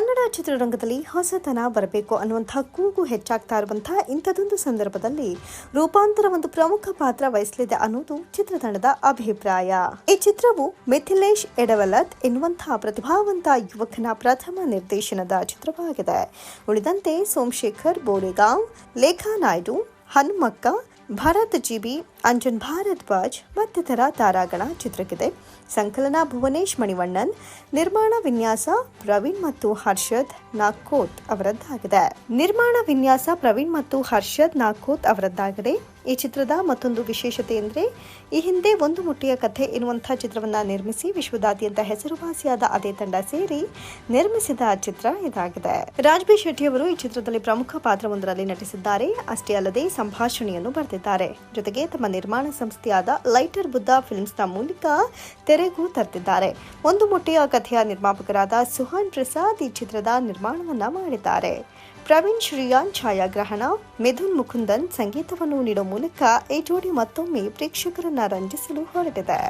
ಕನ್ನಡ ಚಿತ್ರರಂಗದಲ್ಲಿ ಹೊಸತನ ಬರಬೇಕು ಅನ್ನುವಂಥ ಕೂಗು ಹೆಚ್ಚಾಗ್ತಾ ಇರುವಂತಹ ಇಂಥದೊಂದು ಸಂದರ್ಭದಲ್ಲಿ ರೂಪಾಂತರ ಒಂದು ಪ್ರಮುಖ ಪಾತ್ರ ವಹಿಸಲಿದೆ ಅನ್ನೋದು ಚಿತ್ರತಂಡದ ಅಭಿಪ್ರಾಯ. ಈ ಚಿತ್ರವು ಮಿಥಿಲೇಶ್ ಎಡವಲತ್ ಎನ್ನುವಂತಹ ಪ್ರತಿಭಾವಂತ ಯುವಕನ ಪ್ರಥಮ ನಿರ್ದೇಶನದ ಚಿತ್ರವಾಗಿದೆ. ಉಳಿದಂತೆ ಸೋಮಶೇಖರ್, ಬೋರೆಗಾಂವ್, ಲೇಖಾ ನಾಯ್ಡು ಹನುಮಕ್ಕ, ಭರತ್ ಜಿಬಿ, ಅಂಜನ್ ಭಾರದ್ವಾಜ್ ಮತ್ತಿತರ ತಾರಾಗಣ ಚಿತ್ರಕ್ಕಿದೆ. ಸಂಕಲನ ಭುವನೇಶ್ ಮಣಿವಣ್ಣನ್, ನಿರ್ಮಾಣ ವಿನ್ಯಾಸ ಪ್ರವೀಣ್ ಮತ್ತು ಹರ್ಷದ್ ನಾಗ್ಕೋತ್ ಅವರದ್ದಾಗಿದೆ. ನಿರ್ಮಾಣ ವಿನ್ಯಾಸ ಪ್ರವೀಣ್ ಮತ್ತು ಹರ್ಷದ್ ನಾಗ್ಕೋತ್ ಅವರದ್ದಾಗಿದೆ. ಈ ಚಿತ್ರದ ಮತ್ತೊಂದು ವಿಶೇಷತೆ ಎಂದರೆ, ಈ ಹಿಂದೆ ಒಂದು ಮುಟ್ಟಿಯ ಕಥೆ ಎನ್ನುವಂಥ ಚಿತ್ರವನ್ನ ನಿರ್ಮಿಸಿ ವಿಶ್ವದಾದ್ಯಂತ ಹೆಸರುವಾಸಿಯಾದ ಅದೇ ತಂಡ ಸೇರಿ ನಿರ್ಮಿಸಿದ ಚಿತ್ರ ಇದಾಗಿದೆ. ರಾಜ್ಬಿ ಶೆಟ್ಟಿ ಅವರು ಈ ಚಿತ್ರದಲ್ಲಿ ಪ್ರಮುಖ ಪಾತ್ರವೊಂದರಲ್ಲಿ ನಟಿಸಿದ್ದಾರೆ. ಅಷ್ಟೇ ಅಲ್ಲದೆ ಸಂಭಾಷಣೆಯನ್ನು ಬರೆದಿದ್ದಾರೆ. ಜೊತೆಗೆ ತಮ್ಮ ನಿರ್ಮಾಣ ಸಂಸ್ಥೆಯಾದ ಲೈಟರ್ ಬುದ್ಧ ಫಿಲ್ಮ್ಸ್ನ ಮೂಲಕ ತೆರೆಗೂ ತರ್ತಿದ್ದಾರೆ. ಒಂದು ಮುಟ್ಟಿಯ ಕಥೆಯ ನಿರ್ಮಾಪಕರಾದ ಸುಹಾನ್ ಪ್ರಸಾದ್ ಈ ಚಿತ್ರದ ನಿರ್ಮಾಣವನ್ನ ಮಾಡಿದ್ದಾರೆ. ಪ್ರವೀಣ್ ಶ್ರೀಯಾನ್ ಛಾಯಾಗ್ರಹಣ ಮಿಥುನ್ ಮುಕುಂದನ್ ಸಂಗೀತವನ್ನು ನೀಡುವ ಮೂಲಕ ಈ ಜೋಡಿ ಮತ್ತೊಮ್ಮೆ ಪ್ರೇಕ್ಷಕರನ್ನ ರಂಜಿಸಲು ಹೊರಟಿದೆ.